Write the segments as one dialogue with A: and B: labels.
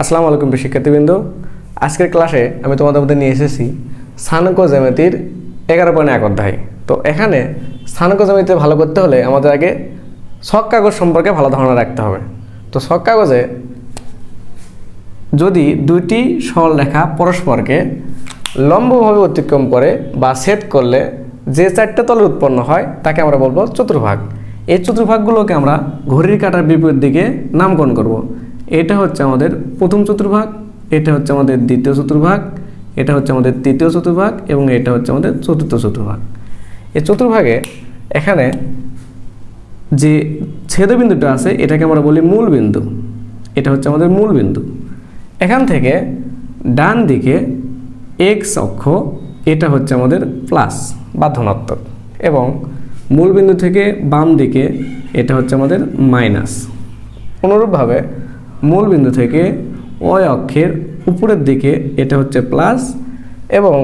A: আসসালামু আলাইকুম শিক্ষার্থীবৃন্দ। আজকের ক্লাসে আমি তোমাদের মধ্যে নিয়ে এসেছি স্থানাঙ্ক জ্যামিতির এগারো পয়েন্ট এক অধ্যায়। তো এখানে স্থানাঙ্ক জ্যামিতি ভালো করতে হলে আমাদের আগে ছক কাগজ সম্পর্কে ভালো ধারণা রাখতে হবে। তো ছক কাগজে যদি দুইটি সরল রেখা পরস্পরকে লম্বভাবে অতিক্রম করে বা সেট করলে যে চারটে তলে উৎপন্ন হয়, তাকে আমরা বলব চতুর্ভাগ। এই চতুর্ভাগগুলোকে আমরা ঘড়ির কাটার বিপরীত দিকে নামকরণ করব। এটা হচ্ছে আমাদের প্রথম চতুর্ভাগ, এটা হচ্ছে আমাদের দ্বিতীয় চতুর্ভাগ, এটা হচ্ছে আমাদের তৃতীয় চতুর্ভাগ এবং এটা হচ্ছে আমাদের চতুর্থ চতুর্ভাগ। এই চতুর্ভাগে এখানে যে ছেদবিন্দুটা আছে, এটাকে আমরা বলি মূল বিন্দু এটা হচ্ছে আমাদের মূল বিন্দু এখান থেকে ডান দিকে এক্স অক্ষ, এটা হচ্ছে আমাদের প্লাস বা ধনাত্মক এবং মূল বিন্দু থেকে বাম দিকে এটা হচ্ছে আমাদের মাইনাস অনুরূপভাবে মূল বিন্দু থেকে অয় অক্ষের উপরের দিকে এটা হচ্ছে প্লাস এবং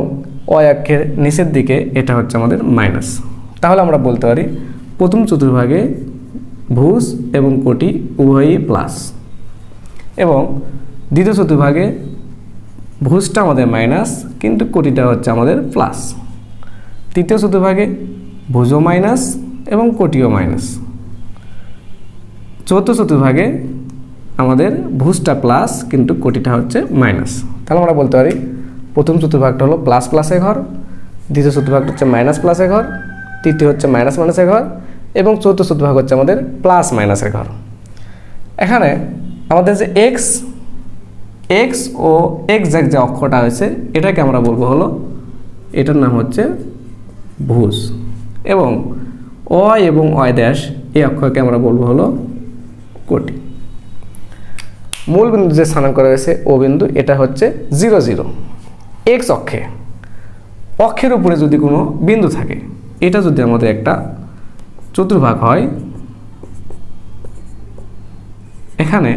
A: অয় অক্ষের নিচের দিকে এটা হচ্ছে আমাদের মাইনাস তাহলে আমরা বলতে পারি প্রথম চতুর্ভাগে ভুজ এবং কোটি উভয়ই প্লাস এবং দ্বিতীয় চতুর্ভাগে ভুজটা আমাদের মাইনাস কিন্তু কোটিটা হচ্ছে আমাদের প্লাস তৃতীয় চতুর্ভাগে ভুজও মাইনাস এবং কোটিও মাইনাস চতুর্থ চতুর্ভাগে আমাদের ভুজটা প্লাস কিন্তু কোটিটা হচ্ছে মাইনাস। তাহলে আমরা বলতে পারি, প্রথম চতুর্ভাগটা হলো প্লাস প্লাসে ঘর, দ্বিতীয় চতুর্ভাগটা হচ্ছে মাইনাস প্লাসে ঘর, তৃতীয় হচ্ছে মাইনাস মাইনাসের ঘর, এবং চতুর্থ চতুর্ভাগ হচ্ছে আমাদের প্লাস মাইনাসের ঘর। এখানে আমাদের যে এক্স এক্স ও এক্স জ্যাক যে অক্ষটা হয়েছে, এটাকে আমরা বলব হলো, এটার নাম হচ্ছে ভুজ। এবং অয় এবং অয় ড্যাশ এই অক্ষরকে আমরা বলব হলো কোটি। মূল বিন্দু যে স্থানাঙ্ক রয়েছে ও বিন্দু, এটা হচ্ছে জিরো জিরো। এক্স অক্ষে। অক্ষের উপরে যদি কোনো বিন্দু থাকে, এটা যদি আমাদের একটা চতুর্ভাগ হয়, এখানে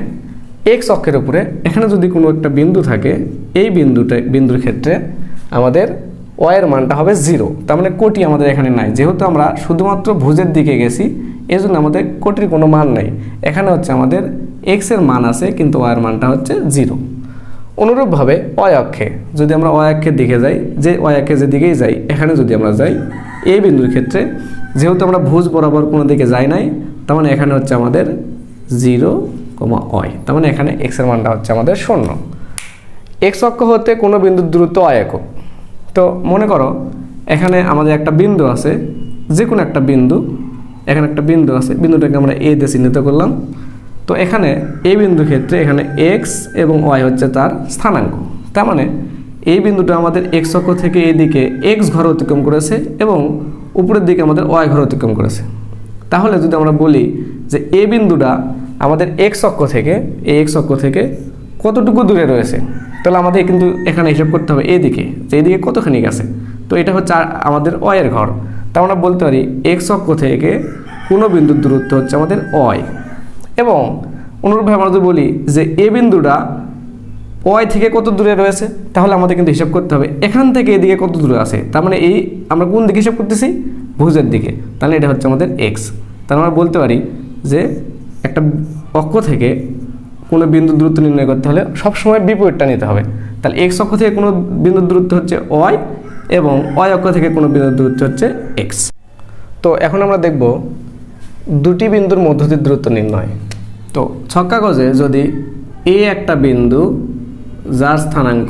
A: এক্স অক্ষের উপরে, এখানে যদি কোনো একটা বিন্দু থাকে, এই বিন্দুটা বিন্দুর ক্ষেত্রে আমাদের ওয়ের মানটা হবে জিরো। তার মানে কোটি আমাদের এখানে নাই। যেহেতু আমরা শুধুমাত্র ভুজের দিকে গেছি এই জন্য আমাদের কোটির কোনো মান নাই। এখানে হচ্ছে আমাদের এক্সের মান আছে, কিন্তু ওয়ের মানটা হচ্ছে জিরো অনুরূপভাবে অয় অক্ষে, যদি আমরা অয় অক্ষের দিকে যাই, যে অয় অক্ষে যে দিকেই যাই, এখানে যদি আমরা যাই এই বিন্দুর ক্ষেত্রে, যেহেতু আমরা ভুজ বরাবর কোনো দিকে যাই নাই, তার মানে এখানে হচ্ছে আমাদের জিরো কমা অয় তার মানে এখানে এক্সের মানটা হচ্ছে আমাদের শূন্য। এক্স অক্ষ হতে কোনো বিন্দুর দূরত্ব অয় একক। তো মনে করো, এখানে আমাদের একটা বিন্দু আছে যে কোনো একটা বিন্দু, এখানে একটা বিন্দু আছে, বিন্দুটাকে আমরা এ দিয়ে চিহ্নিত করলাম। তো এখানে এই বিন্দুর ক্ষেত্রে এখানে এক্স এবং ওয়াই হচ্ছে তার স্থানাঙ্ক। তার মানে এই বিন্দুটা আমাদের এক্স অক্ষ থেকে এদিকে এক্স ঘর অতিক্রম করেছে এবং উপরের দিকে আমাদের ওয়াই ঘর অতিক্রম করেছে। তাহলে যদি আমরা বলি যে এই বিন্দুটা আমাদের এক্স অক্ষ থেকে এই এক্স অক্ষ থেকে কতটুকু দূরে রয়েছে, তাহলে আমাদের কিন্তু এখানে হিসাব করতে হবে এদিকে, যে এদিকে কতখানি গেছে। তো এটা হচ্ছে আমাদের অয়ের ঘর। তা আমরা বলতে পারি এক্স অক্ষ থেকে কোনো বিন্দুর দূরত্ব হচ্ছে আমাদের অয় এবং অনুরূপভাবে আমরা যদি বলি যে এ বিন্দুটা ওয়াই থেকে কত দূরে রয়েছে, তাহলে আমাদের কিন্তু হিসাব করতে হবে এখান থেকে এদিকে কত দূরে আছে। তার মানে এই আমরা কোন দিকে হিসাব করতেছি? ভুজের দিকে। তাহলে এটা হচ্ছে আমাদের এক্স তাহলে আমরা বলতে পারি যে একটা অক্ষ থেকে কোনো বিন্দু দূরত্ব নির্ণয় করতে হলে সবসময় বিপরীতটা নিতে হবে। তাহলে এক্স অক্ষ থেকে কোনো বিন্দুর দূরত্ব হচ্ছে ওয়াই এবং ওয়াই অক্ষ থেকে কোনো বিন্দুর দূরত্ব হচ্ছে এক্স তো এখন আমরা দেখব দুটি বিন্দুর মধ্যতির দূরত্ব নির্ণয়। তো ছক কাগজে যদি এ একটা বিন্দু যার স্থানাঙ্ক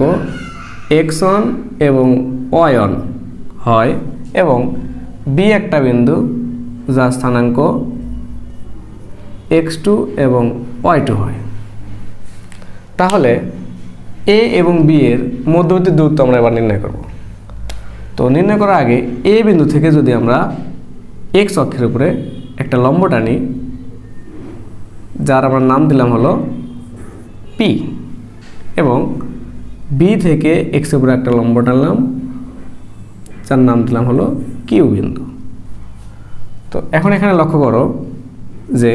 A: এক্স ওয়ান এবং ওয়ান হয় এবং বি একটা বিন্দু যার স্থানাঙ্ক এক্স টু এবং ওয়াই টু হয়। তাহলে এ এবং বি এর মধ্যবর্তী দূরত্ব আমরা এবার নির্ণয় করব। তো নির্ণয় করার আগে এ বিন্দু থেকে যদি আমরা এক্স অক্ষের উপরে একটা লম্ব টানি, যার আমরা নাম দিলাম হলো পি এবং বি থেকে এক্স উপরে একটা লম্ব টানলাম, যার নাম দিলাম হলো কিউ বিন্দু। তো এখন এখানে লক্ষ্য করো যে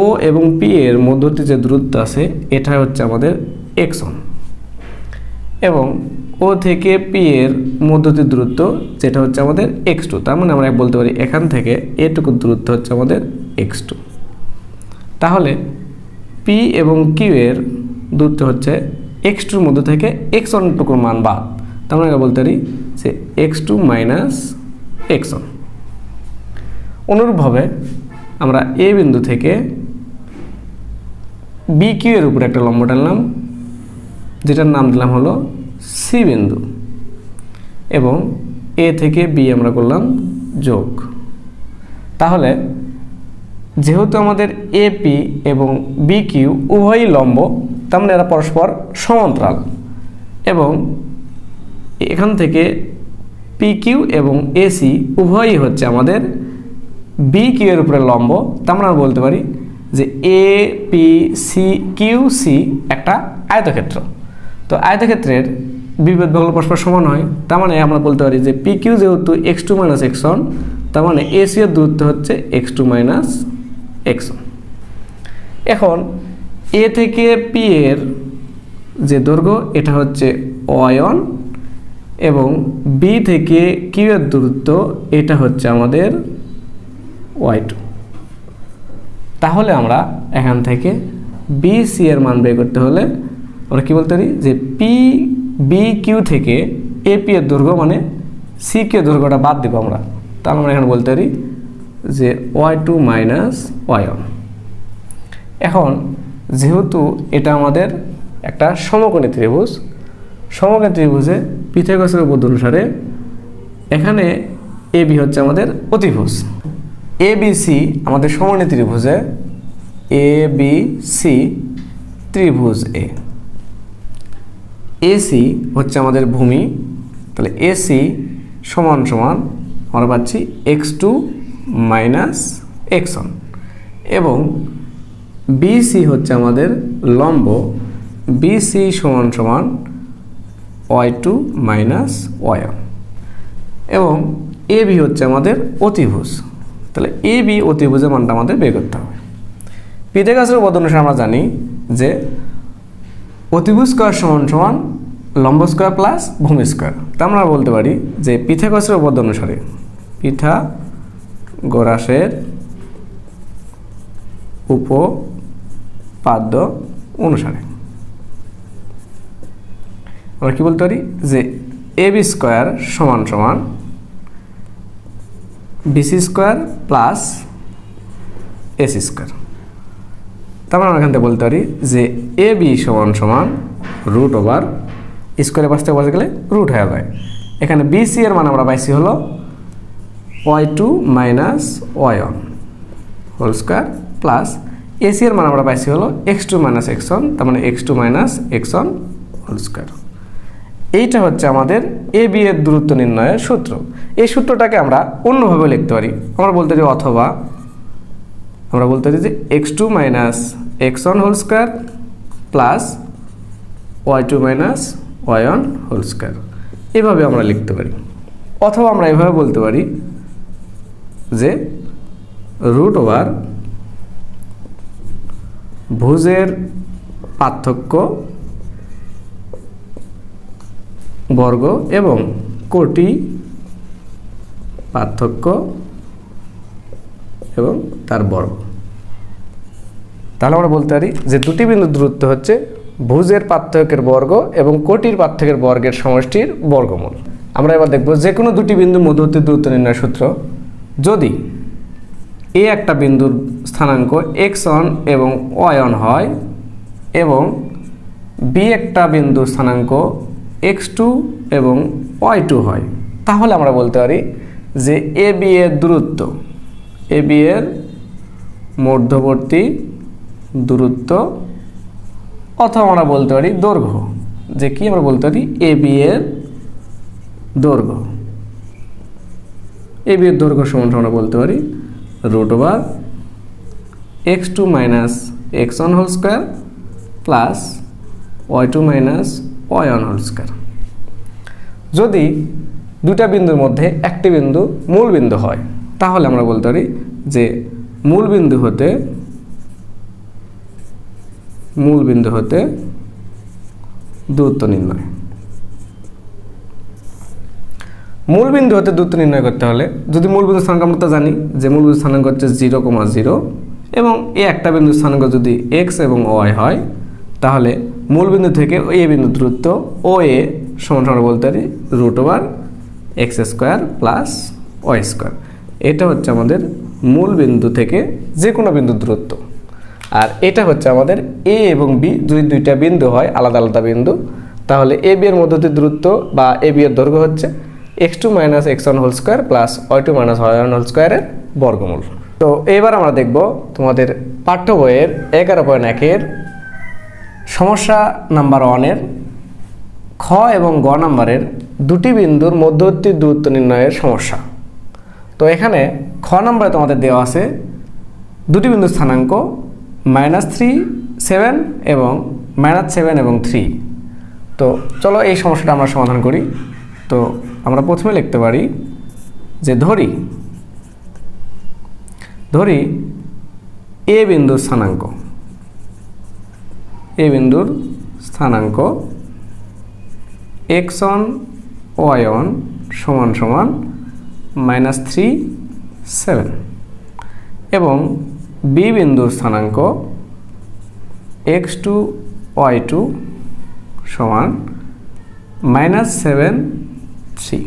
A: ও এবং পি এর মধ্যবর্তী যে দূরত্ব আছে এটা হচ্ছে আমাদের এক্স ওয়ান। এবং ও থেকে পি এর মধ্যবর্তী দূরত্ব যেটা হচ্ছে আমাদের এক্স টু তার মানে আমরা বলতে পারি এখান থেকে এটুকু দূরত্ব হচ্ছে আমাদের এক্স টু তাহলে পি এবং কিউ এর দূরত্ব হচ্ছে এক্স টুর মধ্যে থেকে এক্স ওয়ানটুকুর মান বাদ। তার মানে আমরা বলতে পারি যে X two minus X one অনুরূপভাবে আমরা এ বিন্দু থেকে বি কিউ এর উপরে একটা লম্ব টানলাম যেটার নাম দিলাম হলো সি বিন্দু এবং এ থেকে বি আমরা করলাম যোগ। তাহলে যেহেতু আমাদের এপি এবং বি, কিউ উভয়ই লম্ব, তার মানে এরা পরস্পর সমান্তরাল এবং এখান থেকে পি, কিউ এবং এসি উভয়ই হচ্ছে আমাদের বি, কিউ এর উপরে লম্ব, তার মানে আমরা বলতে পারি যে A, P, C, Q, C একটা আয়তক্ষেত্র। তো আয়তক্ষেত্রের বিভেদ ভাগগুলো পরস্পর সমান হয়। তার মানে আমরা বলতে পারি যে পি কিউ যেহেতু x two minus x one তার মানে এসি এর দূরত্ব হচ্ছে x two minus x one এখন এ থেকে পি এর যে দৈর্ঘ্য, এটা হচ্ছে অয়ন এবং বি থেকে কিউ এর দূরত্ব, এটা হচ্ছে আমাদের ওয়াই টু তাহলে আমরা এখান থেকে বি সি এর মান বের করতে হলে আমরা কী বলতে পারি? যে পি বি কিউ থেকে এ পি এর দৈর্ঘ্য মানে সি এর দৈর্ঘ্যটা বাদ দেবো আমরা। তাহলে আমরা এখানে বলতে পারি যে ওয়াই টু মাইনাস ওয়াই এখন যেহেতু এটা আমাদের একটা সমকোণী ত্রিভুজ, সমকোণী ত্রিভুজে পিথাগোরাসের উপর অনুসারে এখানে এ বি হচ্ছে আমাদের অতিভুজ। এ বি সি আমাদের সমকোণী ত্রিভুজে এ বি সি ত্রিভুজ এ এসি হচ্ছে আমাদের ভূমি। তাহলে এসি সমান সমান আমরা পাচ্ছি x two minus x one এবং বিসি হচ্ছে আমাদের লম্ব। বিসি সমান সমান ওয়াই টু মাইনাস ওয়াই এবং এ বি হচ্ছে আমাদের অতিভুজ। তাহলে এ বি অতিভুজের মানটা আমাদের বের করতে হবে। পিথাগোরাসের উপপাদ্য অনুসারে আমরা জানি যে অতিভুজ স্কোয়ার সমান সমান লম্ব স্কোয়ার প্লাস ভূমি স্কোয়ার। তা আমরা বলতে পারি যে পিথাগোরাসের উপপাদ্য অনুসারে পিঠা গোরাসের উপপাদ্য অনুসারে। আমরা কি বলতে পারি? যে এ বি স্কোয়ার সমান সমান BC square plus AC square. তারপর আমরা এখান থেকে বলতে পারি যে এ বি সমান সমান রুট ওভার স্কোয়ারের পাশ থেকে বসে গেলে রুট হয়ে যায়। এখানে বিসি এর মান আমরা পাইছি হলো y two minus y one whole square plus AC এর মান আমরা পাইছি হলো x two minus x one, তার মানে x two minus x one whole square. এইটা হচ্ছে আমাদের এ বি এর দূরত্ব নির্ণয়ের সূত্র। এই সূত্রটাকে আমরা অন্যভাবে লিখতে পারি। আমরা বলতে পারি অথবা আমরা বলতে পারি যে x two minus x one whole square plus y two minus y one whole square এভাবে আমরা লিখতে পারি। অথবা আমরা এভাবে বলতে পারি যে রুট ওভার ভুজের পার্থক্য বর্গ এবং কোটি পার্থক্য এবং তার বর্গ। তাহলে আমরা বলতে পারি যে দুটি বিন্দুর দূরত্ব হচ্ছে ভুজের পার্থক্যের বর্গ এবং কোটির পার্থক্যের বর্গের সমষ্টির বর্গমূল। আমরা এবার দেখব যে কোনো দুটি বিন্দু মধ্যবর্তী দূরত্ব নির্ণয় সূত্র। যদি এ একটা বিন্দুর স্থানাঙ্ক এক্স অন এবং ওয়ান হয় এবং বি একটা বিন্দুর স্থানাঙ্ক এক্স টু এবং ওয়াই টু হয়, তাহলে আমরা বলতে পারি যে এ বি এর দূরত্ব এ বি এর মধ্যবর্তী দূরত্ব অথবা আমরা বলতে পারি দৈর্ঘ্য। যে কি আমরা বলতে পারি? এ বি এর দৈর্ঘ্য। এ বি এর দৈর্ঘ্য সমান আমরা বলতে পারি root over x two minus x one whole square plus y two minus y one whole square. যদি দুটা বিন্দুর মধ্যে একটি বিন্দু মূল বিন্দু হয়, তাহলে আমরা বলতে পারি যে মূল বিন্দু হতে মূল বিন্দু হতে দূরত্ব নির্ণয়। মূল বিন্দু হতে দূরত্ব নির্ণয় করতে হলে যদি মূল বিন্দু স্থানাঙ্ক আমরা তো জানি যে মূল বিন্দু স্থানাঙ্ক হচ্ছে জিরো কমা জিরো এবং এই একটা বিন্দু স্থানাঙ্ক যদি এক্স এবং ওয়াই হয়, তাহলে মূল বিন্দু থেকে এ বিন্দু দূরত্ব ও এ সমান সমান বলতে পারি root over x square plus y square এটা হচ্ছে আমাদের মূল বিন্দু থেকে যে কোনো বিন্দুর দূরত্ব। আর এটা হচ্ছে আমাদের এ এবং বি যদি দুইটা বিন্দু হয়, আলাদা আলাদা বিন্দু, তাহলে এ বি এর মধ্যবর্তী দূরত্ব বা এ বি এর দৈর্ঘ্য হচ্ছে x two minus x one whole square plus y two minus y one whole স্কোয়ারের বর্গমূল। তো এবার আমরা দেখব তোমাদের পাঠ্য বইয়ের এগারো পয়েন্ট একের সমস্যা নাম্বার ওয়ানের খ এবং গ নাম্বারের দুটি বিন্দুর মধ্যবর্তী দূরত্ব নির্ণয়ের সমস্যা। তো এখানে খ নম্বরে তোমাদের দেওয়া আছে দুটি বিন্দু স্থানাঙ্ক মাইনাস থ্রি সেভেন এবং মাইনাস সেভেন এবং থ্রি তো চলো এই সমস্যাটা আমরা সমাধান করি। তো আমরা প্রথমে লিখতে পারি যে ধরি ধরি এ বিন্দুর স্থানাঙ্ক, এ বিন্দুর স্থানাঙ্ক এক্স অন ওয়াই সমান সমান মাইনাস থ্রি সেভেন এবং বি বিন্দুর স্থানাঙ্ক এক্স টু ওয়াই টু সমান মাইনাস সেভেন থ্রি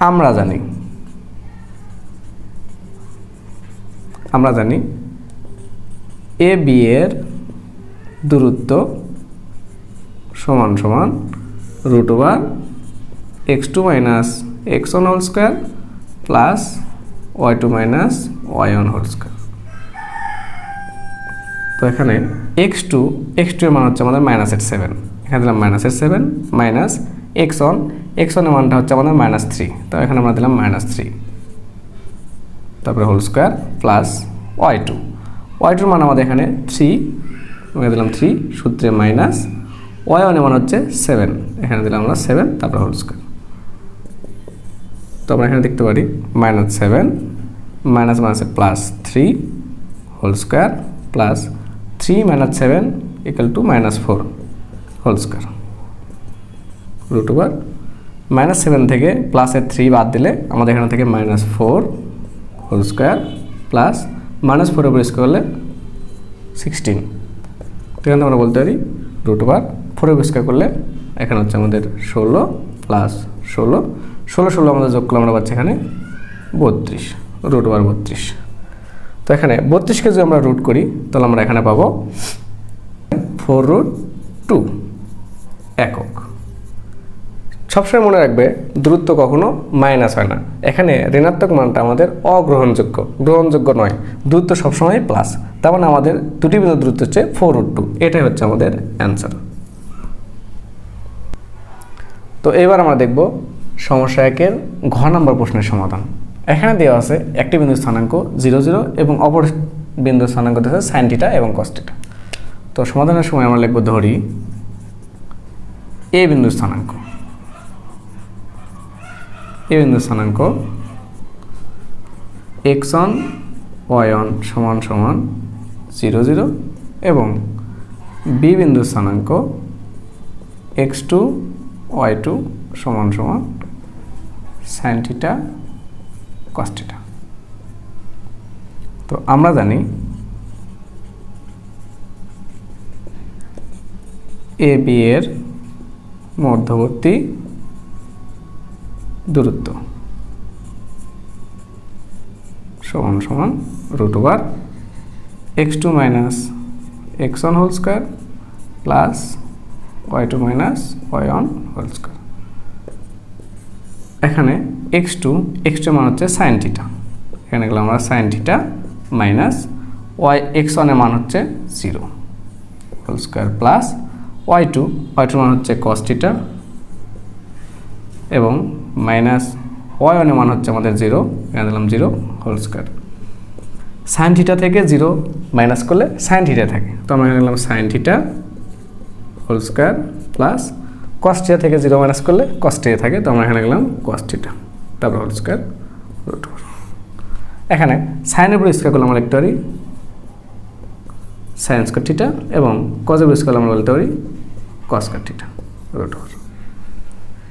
A: আমরা জানি আমরা জানি এ বি এর দূরত্ব সমান সমান root over x two minus x one whole square plus y two minus y one whole square তো এখানে এক্স টু এক্স টু এর মান হচ্ছে আমাদের মাইনাসের সেভেন এখানে দিলাম মাইনাসের seven minus x one x ওয়ানের মানটা হচ্ছে আমাদের মাইনাস থ্রি তো এখানে আমরা দিলাম মাইনাস থ্রি তারপরে whole square plus y two y টুর মান আমাদের এখানে থ্রি এখানে দিলাম থ্রি সূত্রে মাইনাস ওয়াই ওয়ানের মান হচ্ছে সেভেন এখানে দিলাম আমরা সেভেন তারপরে হোল স্কোয়ার তো আমরা এখানে দেখতে পারি মাইনাস সেভেন মাইনাস মাইনাসে plus three whole square plus three minus seven equal two minus four whole square root over minus seven থেকে প্লাসের থ্রি বাদ দিলে আমাদের এখানে থেকে minus four whole square plus minus four উপর স্কোয়ার করলে সিক্সটিন এখানে আমরা বলতে পারি রুট ওভার ফোর উপর স্কোয়ার করলে এখানে হচ্ছে আমাদের ষোলো প্লাস ষোলো। ষোলো ষোলো আমাদের যোগ করলে আমরা পাচ্ছি এখানে বত্রিশ রুট ওভার বত্রিশ। তো এখানে বত্রিশকে যদি আমরা রুট করি, তাহলে আমরা এখানে পাবো ফোর রুট টু একক। সবসময় মনে রাখবে, দূরত্ব কখনো মাইনাস হয় না। এখানে ঋণাত্মক মানটা আমাদের অগ্রহণযোগ্য। গ্রহণযোগ্য নয়, দূরত্ব সবসময় প্লাস তার মানে আমাদের দুটি বিন্দু দূরত্ব হচ্ছে ফোর রুট টু এটাই হচ্ছে আমাদের অ্যান্সার তো এবার আমরা দেখব সমস্যা একের ঘ নম্বর প্রশ্নের সমাধান। এখানে দেওয়া আছে একটি বিন্দু স্থানাঙ্ক জিরো জিরো এবং অপর বিন্দু স্থানাঙ্ক দেওয়া আছে সাইন টিটা এবং কস্টিটা তো সমাধানের সময় আমরা লিখব ধরি এ বিন্দু স্থানাঙ্ক। এ বিন্দু স্থানাঙ্ক এক্স অন ওয়াই অন সমান সমান জিরো জিরো এবং বি বিন্দু স্থানাঙ্ক এক্স টু ওয়াই টু সমান সমান সাইন থিটা কস থিটা তো আমরা জানি এ বি এর মধ্যবর্তী দূরত্ব সমান সমান root over x two minus x one whole square plus y two minus y one whole square এখানে এক্স টু এক্স টু মান হচ্ছে সাইন থিটা এখানে গেলাম আমরা sine theta minus y x ওয়ানের মান হচ্ছে zero whole square plus y two y two মান হচ্ছে কস থিটা এবং মাইনাস ওয়াই ওয়ানের মান হচ্ছে আমাদের জিরো এখানে দিলাম zero whole square sine theta থেকে জিরো মাইনাস করলে সাইন থিটা থাকে। তো আমরা এখানে দিলাম sine theta whole square plus cos theta থেকে জিরো মাইনাস করলে কস থিটা থাকে, তো আমরা এখানে গেলাম কস থিটা তারপর হোল স্কোয়ার রুট এখানে সাইনের উপর স্কোয়ার করলে আমরা লিখতে পারি সাইন স্কোয়ার থিটা এবং কজের উপর স্কোয়ার আমরা বলতে পারি কস স্কোয়ার থিটা রুট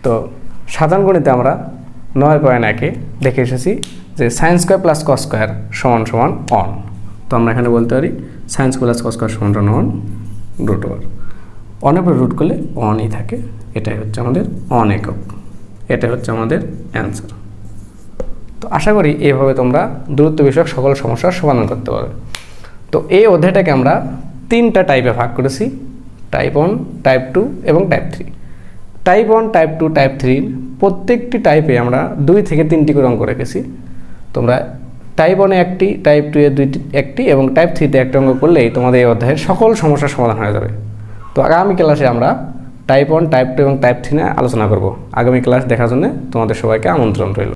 A: তো সাধারণ গণিতে আমরা নয় পয়েন্ট একে দেখে এসেছি যে sine square plus cos square সমান সমান অন তো আমরা এখানে বলতে পারি sine square plus cos square সমান সমান অন রুট ওভার অনের রুট করলে অনই থাকে। এটাই হচ্ছে আমাদের অন একক। এটাই হচ্ছে আমাদের অ্যান্সার তো আশা করি এইভাবে তোমরা দূরত্ব বিষয়ক সকল সমস্যার সমাধান করতে পারবে। তো এই অধ্যায়টাকে আমরা তিনটা টাইপে ভাগ করেছি টাইপ ওয়ান টাইপ টু এবং type three type one type two type থ্রির প্রত্যেকটি টাইপে আমরা দুই থেকে তিনটি করে অঙ্ক রেখেছি। তোমরা টাইপ ওয়ানে একটি টাইপ টু এ দুইটি, একটি এবং টাইপ থ্রিতে একটি অঙ্ক করলেই তোমাদের এই অধ্যায়ের সকল সমস্যার সমাধান হয়ে যাবে। তো আগামী ক্লাসে আমরা টাইপ ওয়ান টাইপ টু এবং টাইপ থ্রি নিয়ে আলোচনা করব। আগামী ক্লাস দেখার জন্য তোমাদের সবাইকে আমন্ত্রণ রইল।